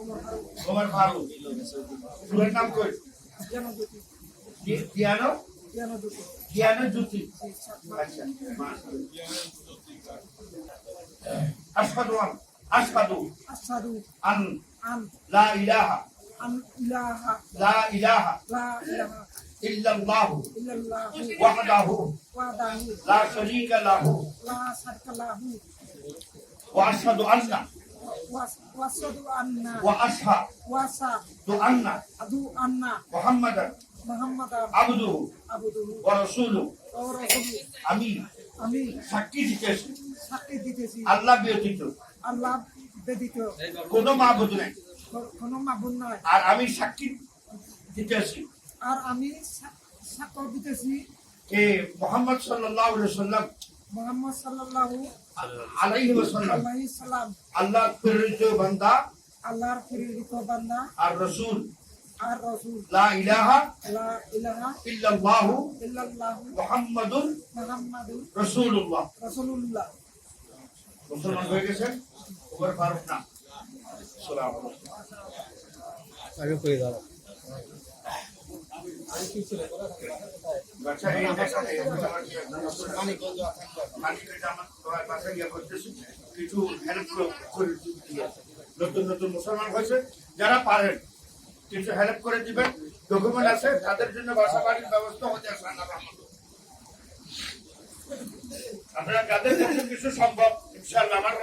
ওমর ফারুক। ফুলের নাম কই? দিয়ানো দিয়ানো জ্যোতি। আচ্ছা আশহাদু আন আশহাদু আসাদু আন। আন। লা ইলাহা। আন ইলাহা। লা ইলাহা। লা ইলাহা। ইল্লাল্লাহু। ইল্লাল্লাহু। ওয়াহদাহু। ওয়াদাহু লা শারীকা লাহু। লা আমি আমি সাক্ষী দিতেছি সাক্ষী দিতেছি আল্লাহ ব্যতীত আল্লাহ ব্যতীত কোনো মাহবুদ নেই কোনো মাবুদ নয় আর আমি সাক্ষী দিতেছি আর আমি সাক্ষ্য দিতেছি যে মোহাম্মদ সাল্লাল্লাহু আলাইহি সাল্লাম মোহাম্মদ সাল্লাল্লাহু আলাইহি ওয়াসাল্লাম। আল্লাহর প্রেরিত বান্দা। আল্লাহর প্রেরিত বান্দা। আর রাসূল। আর রাসূল। লা ইলাহা লা ইলাহা ইল্লাল্লাহু ইল্লাল্লাহু মুহাম্মাদুর মুহাম্মাদুর রাসূলুল্লাহ। রাসূলুল্লাহ। মুসলমান হয়ে গেছেন ওমর ফারুক না। সালাম আগে করে দাও নতুন নতুন মুসলমান হয়েছে যারা পারেন কিছু হেল্প করে দিবেন ডকুমেন্ট আছে তাদের জন্য বাসা বাড়ির ব্যবস্থা হতে আসে আল্লাহর আপনারা যাদের কিছু সম্ভব, ইনশাআল্লাহ আমার